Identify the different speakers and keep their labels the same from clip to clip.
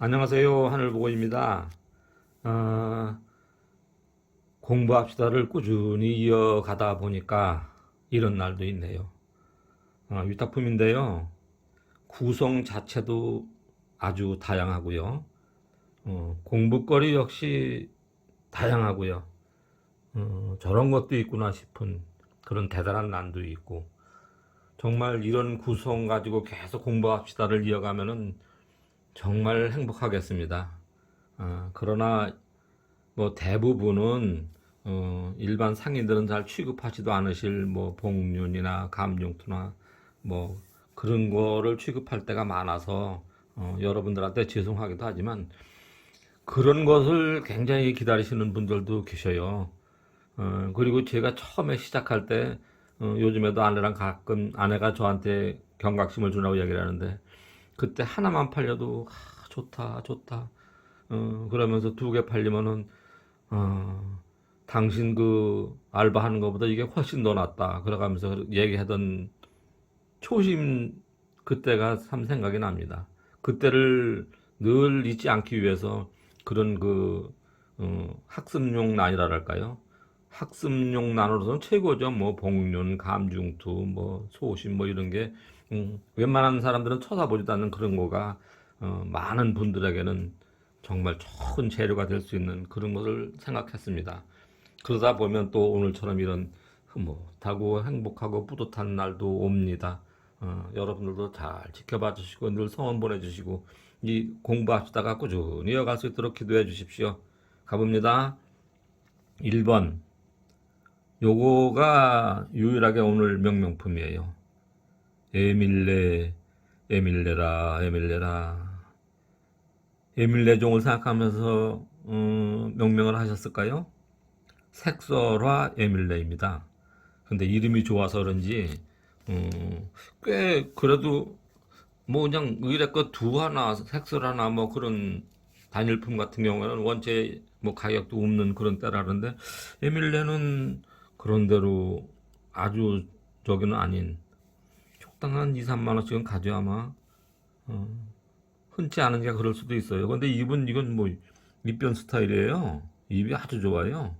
Speaker 1: 안녕하세요. 하늘보고입니다. 어, 공부합시다를 꾸준히 이어가다 보니까 이런 날도 있네요. 어, 위탁품인데요. 구성 자체도 아주 다양하고요. 어, 공부거리 역시 다양하고요. 어, 저런 것도 있구나 싶은 그런 대단한 난도 있고 정말 이런 구성 가지고 계속 공부합시다를 이어가면은 정말 행복하겠습니다. 아, 그러나 뭐 대부분은 어, 일반 상인들은 잘 취급하지도 않으실 뭐 복륜이나 감용투나 뭐 그런 거를 취급할 때가 많아서 어, 여러분들한테 죄송하기도 하지만 그런 것을 굉장히 기다리시는 분들도 계셔요. 어, 그리고 제가 처음에 시작할 때 어, 요즘에도 아내랑 가끔 아내가 저한테 경각심을 주라고 얘기를 하는데 그때 하나만 팔려도 아, 좋다 좋다 어, 그러면서 두 개 팔리면은 어, 당신 그 알바하는 것보다 이게 훨씬 더 낫다 그러가면서 얘기하던 초심 그때가 참 생각이 납니다. 그때를 늘 잊지 않기 위해서 그런 그 어, 학습용 난이랄까요? 학습용 난으로서는 최고죠. 뭐 복륜, 감중투, 뭐 소심 뭐 이런 게 음, 웬만한 사람들은 쳐다보지도 않는 그런 거가 어, 많은 분들에게는 정말 좋은 재료가 될 수 있는 그런 것을 생각했습니다. 그러다 보면 또 오늘처럼 이런 흐뭇하고 행복하고 뿌듯한 날도 옵니다. 어, 여러분들도 잘 지켜봐 주시고 늘 성원 보내주시고 이 공부합시다가 꾸준히 이어갈 수 있도록 기도해 주십시오. 가봅니다. 1번 요거가 유일하게 오늘 명명품이에요. 에밀레, 에밀레라, 에밀레라. 에밀레 종을 생각하면서 음, 명명을 하셨을까요? 색설화 에밀레입니다. 근데 이름이 좋아서 그런지 음, 꽤 그래도 뭐 그냥 의뢰껏 두 하나, 색설 하나 뭐 그런 단일품 같은 경우에는 원체 뭐 가격도 없는 그런 때라는데 에밀레는 그런대로 아주 저기는 아닌 적당한 2, 3만 원씩은 가져 아마 어, 흔치 않은 게 그럴 수도 있어요. 근데 이분 이건 뭐 입변 스타일이에요. 입이 아주 좋아요.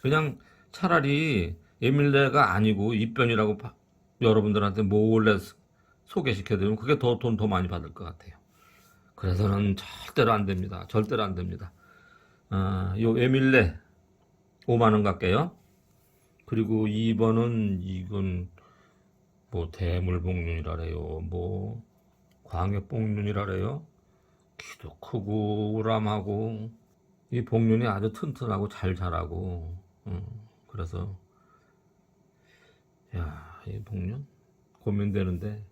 Speaker 1: 그냥 차라리 에밀레가 아니고 입변이라고 파- 여러분들한테 몰래 스- 소개시켜드리면 그게 더돈더 많이 받을 것 같아요. 그래서는 절대로 안 됩니다. 절대로 안 됩니다. 아, 요 에밀레 5만 원 갈게요. 그리고 2번은 이건 뭐 대물복륜이라래요. 뭐 광역복륜이라래요. 키도 크고 우람하고 이 복륜이 아주 튼튼하고 잘 자라고 음, 그래서 야, 이 복륜 고민되는데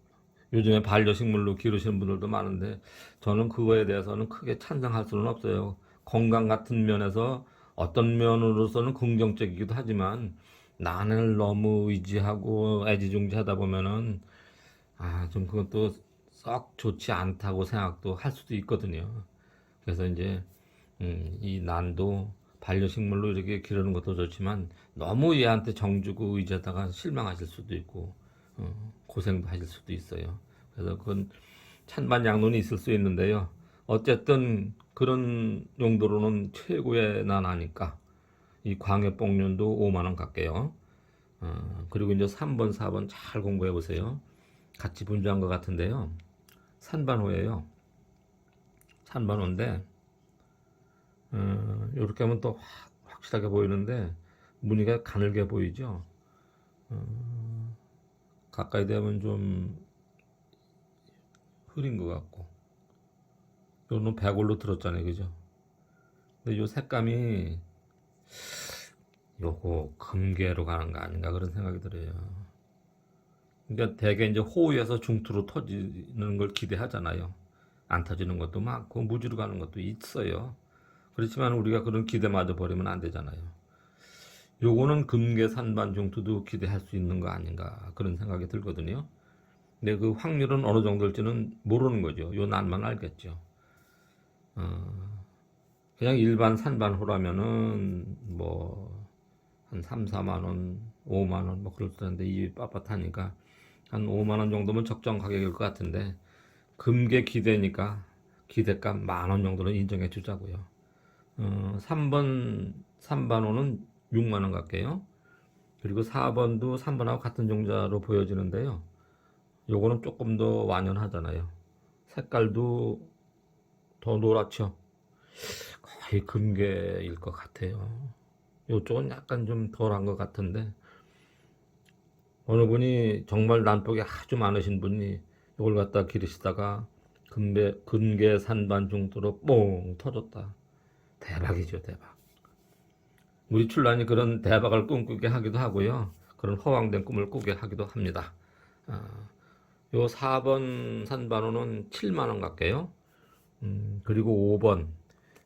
Speaker 1: 요즘에 반려식물로 기르시는 분들도 많은데 저는 그거에 대해서는 크게 찬성할 수는 없어요. 건강 같은 면에서 어떤 면으로서는 긍정적이기도 하지만 나를 너무 의지하고 애지중지하다 보면은 아, 좀 그것도 썩 좋지 않다고 생각도 할 수도 있거든요. 그래서 이제 음, 이 난도 반려식물로 이렇게 기르는 것도 좋지만 너무 얘한테 정주고 의지하다가 실망하실 수도 있고 어, 고생도 하실 수도 있어요. 그래서 그건 찬반 양론이 있을 수 있는데요. 어쨌든 그런 용도로는 최고의 난하니까 이 광해뽕륜도 5만 원 갈게요. 어, 그리고 이제 3번, 4번 잘 공부해 보세요. 같이 분주한 것 같은데요. 산반호예요. 산반호인데 어, 이렇게 하면 또 확- 확실하게 보이는데 무늬가 가늘게 보이죠. 어, 가까이 되면 좀 흐린 것 같고 요는 백올로 들었잖아요, 그죠? 근데 요 색감이 요거 금괴로 가는 거 아닌가 그런 생각이 들어요. 그러니까 대개 이제 호위에서 중투로 터지는 걸 기대하잖아요. 안 터지는 것도 많고 무지로 가는 것도 있어요. 그렇지만 우리가 그런 기대마저 버리면 안 되잖아요. 요거는 금괴 산반 중투도 기대할 수 있는 거 아닌가 그런 생각이 들거든요. 근데 그 확률은 어느 정도일지는 모르는 거죠. 요 난만 알겠죠. 어, 그냥 일반 산반 호라면은 뭐 한 3, 4만 원, 5만 원 뭐 그럴 텐데 이 빳빳하니까 한 5만 원 정도면 적정 가격일 것 같은데 금괴 기대니까 기대값 만 원 정도는 인정해 주자고요. 어, 3번, 3반호는 6만 원 갈게요. 그리고 4번도 3번하고 같은 종자로 보여지는데요. 요거는 조금 더 완연하잖아요. 색깔도 더 노랗죠. 거의 금괴일 것 같아요. 요쪽은 약간 좀 덜한 것 같은데 어느 분이 정말 난폭이 아주 많으신 분이 이걸 갖다 기르시다가 금배, 금괴 산반 정도로 뽕 터졌다. 대박이죠, 대박. 우리 출란이 그런 대박을 꿈꾸게 하기도 하고요. 그런 허황된 꿈을 꾸게 하기도 합니다. 아, 요 4번 산반호는 7만원 갈게요. 음, 그리고 5번.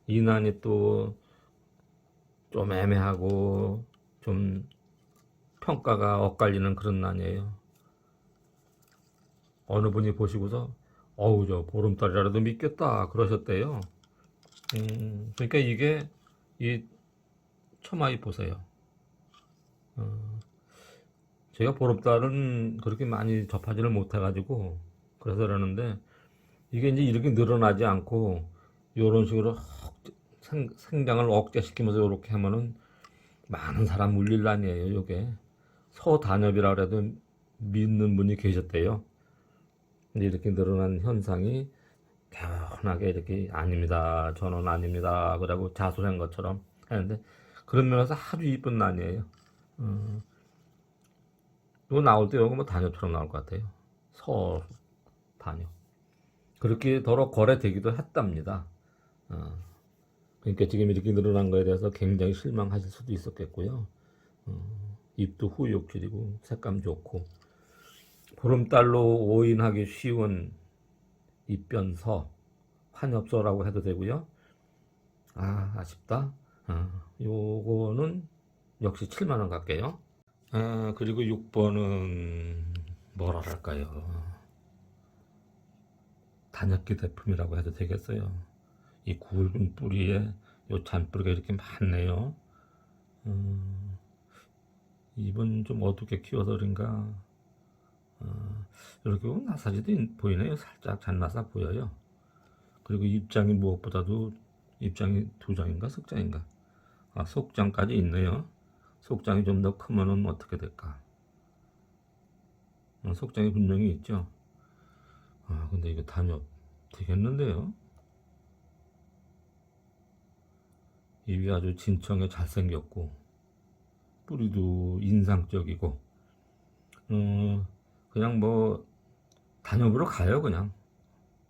Speaker 1: 이 난이 또 좀 애매하고 좀 평가가 엇갈리는 그런 난이에요. 어느 분이 보시고서 어우 저 보름달이라도 믿겠다 그러셨대요. 음, 그러니까 이게 이 처마이 보세요. 어, 제가 보름달은 그렇게 많이 접하지를 못해가지고 그래서 그러는데 이게 이제 이렇게 늘어나지 않고 이런 식으로 생, 생장을 억제시키면서 이렇게 하면은 많은 사람 물릴 난이에요. 요게 소단엽이라 그래도 믿는 분이 계셨대요. 근데 이렇게 늘어난 현상이 개운하게 이렇게 아닙니다. 저는 아닙니다. 그러고 자수한 것처럼 하는데 그런 면에서 아주 이쁜 난이에요. 어, 이거 나올 때 이거 뭐 단엽처럼 나올 것 같아요. 서 단엽. 그렇게 더러 거래되기도 했답니다. 어, 그러니까 지금 이렇게 늘어난 거에 대해서 굉장히 실망하실 수도 있었겠고요. 어, 잎도 후욕질이고 색감 좋고 보름달로 오인하기 쉬운 입변서 환엽서라고 해도 되고요. 아 아쉽다. 아, 요거는 역시 7만 원 갈게요. 아 그리고 6번은 뭐라 할까요? 단엽기 대품이라고 해도 되겠어요. 이 굵은 뿌리에 요 잔뿌리가 이렇게 많네요. 음, 잎은 좀 어둡게 키워서 그런가. 어, 이렇게 보면 나사지도 있- 보이네요. 살짝 잔나사 보여요. 그리고 입장이 무엇보다도 입장이 두 장인가 석장인가. 아, 속장까지 있네요. 속장이 좀 더 크면은 어떻게 될까? 어, 속장이 분명히 있죠. 아, 근데 이거 단엽 되겠는데요? 입이 아주 진청에 잘생겼고, 뿌리도 인상적이고, 어, 그냥 뭐, 단엽으로 가요, 그냥.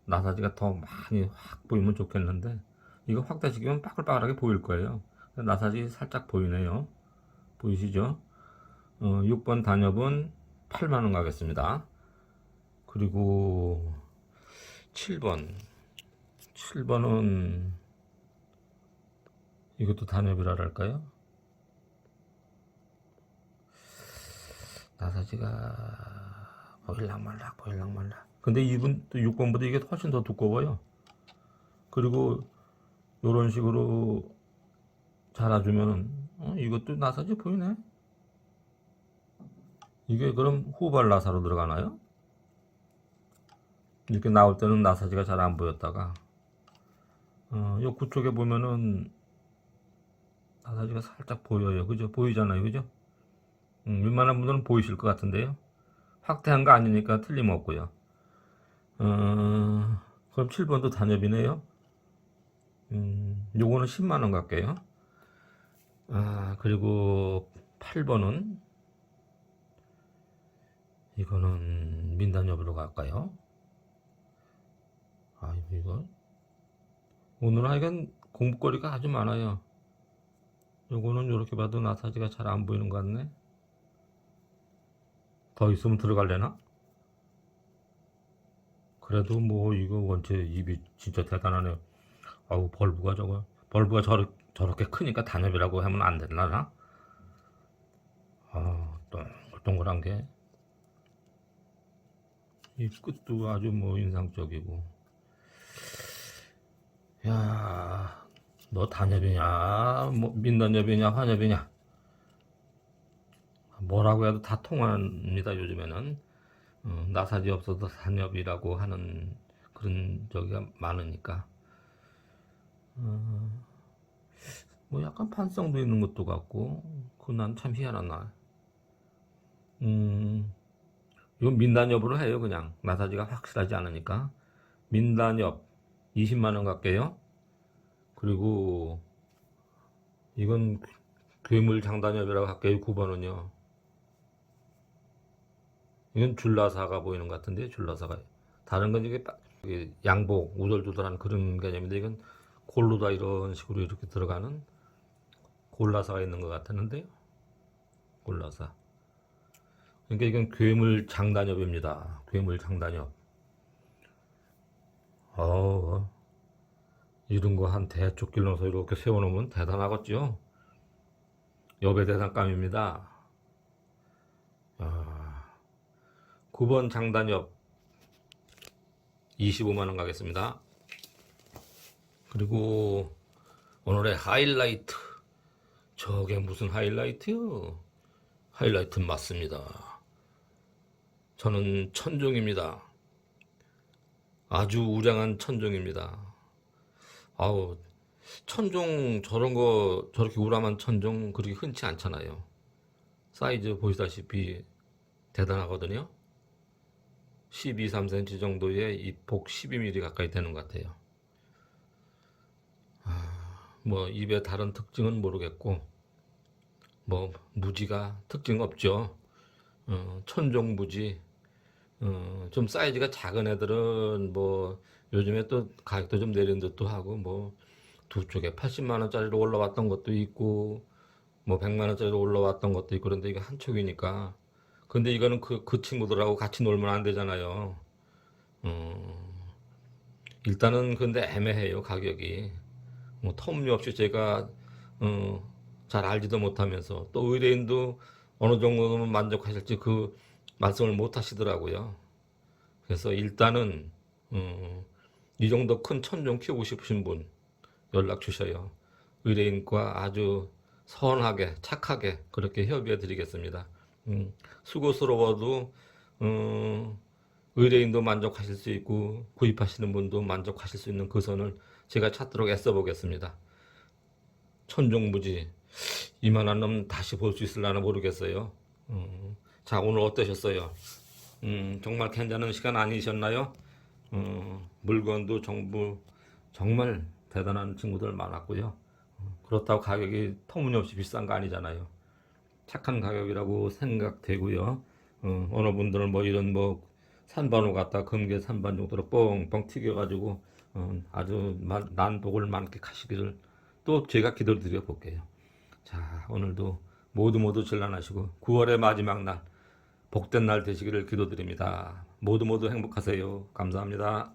Speaker 1: 나사지가 더 많이 확 보이면 좋겠는데, 이거 확대시키면 빠글빠글하게 보일 거예요. 나사지 살짝 보이네요. 보이시죠? 어, 6번 단엽은 8만원 가겠습니다. 그리고 7번. 7번은 이것도 단엽이라 할까요? 나사지가 보일락말락 보일락말락. 근데 이분 또 6번보다 이게 훨씬 더 두꺼워요. 그리고 이런 식으로 자라주면은 어, 이것도 나사지 보이네. 이게 그럼 후발 나사로 들어가나요? 이렇게 나올 때는 나사지가 잘 안 보였다가 어, 요 구쪽에 보면은 나사지가 살짝 보여요. 그죠? 보이잖아요. 그죠? 음, 웬만한 분들은 보이실 것 같은데요. 확대한 거 아니니까 틀림없고요. 어, 그럼 7번도 단엽이네요. 음, 요거는 10만원 갈게요. 아, 그리고 8번은 이거는 민단엽으로 갈까요? 아, 이거 오늘 하여간 공부거리가 아주 많아요. 요거는 이렇게 봐도 나사지가 잘 안 보이는 것 같네. 더 있으면 들어갈래나? 그래도 뭐 이거 원체 입이 진짜 대단하네요. 아우 벌브가 저거 벌브가 저렇, 저렇게 크니까 단엽이라고 하면 안 되나? 아 동글동글한 게. 이 끝도 아주 뭐 인상적이고. 야, 너 단엽이냐, 뭐 민단엽이냐, 환엽이냐. 뭐라고 해도 다 통합니다 요즘에는. 어, 나사지 없어도 단엽이라고 하는 그런 저기가 많으니까 어, 뭐 약간 판성도 있는 것도 같고 그건 난 참 희한한 날. 음, 이건 민단협으로 해요 그냥 나사지가 확실하지 않으니까 민단협 20만 원 갈게요. 그리고 이건 괴물 장단협이라고 할게요 9번은요. 이건 줄라사가 보이는 것 같은데 줄라사가 다른 건 이게 양복 우돌두돌한 그런 개념인데 이건 골로다 이런 식으로 이렇게 들어가는 골라사가 있는 것 같았는데요. 골라사. 그러니까 이건 괴물 장단협입니다. 괴물 장단협. 어, 이런 거 한 대쪽 길러서 이렇게 세워놓으면 대단하겠죠? 여배 대단감입니다. 아, 9번 장단협 25만 원 가겠습니다. 그리고 오늘의 하이라이트. 저게 무슨 하이라이트요? 하이라이트 맞습니다. 저는 천종입니다. 아주 우량한 천종입니다. 아우, 천종 저런 거 저렇게 우람한 천종 그렇게 흔치 않잖아요. 사이즈 보시다시피 대단하거든요. 12, 3cm 정도의 이 폭 12mm 가까이 되는 것 같아요. 뭐 입의 다른 특징은 모르겠고 뭐 무지가 특징 없죠. 어, 천종 무지. 어, 좀 사이즈가 작은 애들은 뭐 요즘에 또 가격도 좀 내린 듯도 하고 뭐 두 쪽에 80만 원짜리로 올라왔던 것도 있고 뭐 100만 원짜리로 올라왔던 것도 있고 그런데 이게 한 촉이니까 근데 이거는 그, 그 친구들하고 같이 놀면 안 되잖아요. 어, 일단은 근데 애매해요 가격이. 뭐 터무니없이 제가 어, 잘 알지도 못하면서 또 의뢰인도 어느 정도는 만족하실지 그 말씀을 못 하시더라고요. 그래서 일단은 어, 이 정도 큰 천종 키우고 싶으신 분 연락 주셔요. 의뢰인과 아주 선하게 착하게 그렇게 협의해 드리겠습니다. 음, 수고스러워도 어, 의뢰인도 만족하실 수 있고 구입하시는 분도 만족하실 수 있는 그 선을 제가 찾도록 애써 보겠습니다. 천종무지 이만한 놈 다시 볼 수 있을라나 모르겠어요. 음, 자 오늘 어떠셨어요? 음, 정말 괜찮은 시간 아니셨나요? 음, 물건도 정부 정말 대단한 친구들 많았고요. 음, 그렇다고 가격이 터무니없이 비싼 거 아니잖아요. 착한 가격이라고 생각되고요. 어, 어느 분들은 뭐 이런 뭐 산반호 갖다 금괴 산반 정도로 뻥뻥 튀겨가지고 어, 아주 만- 난복을 만끽하시기를 또 제가 기도를 드려 볼게요. 자 오늘도 모두 모두 전란하시고 9월의 마지막 날 복된 날 되시기를 기도드립니다. 모두 모두 행복하세요. 감사합니다.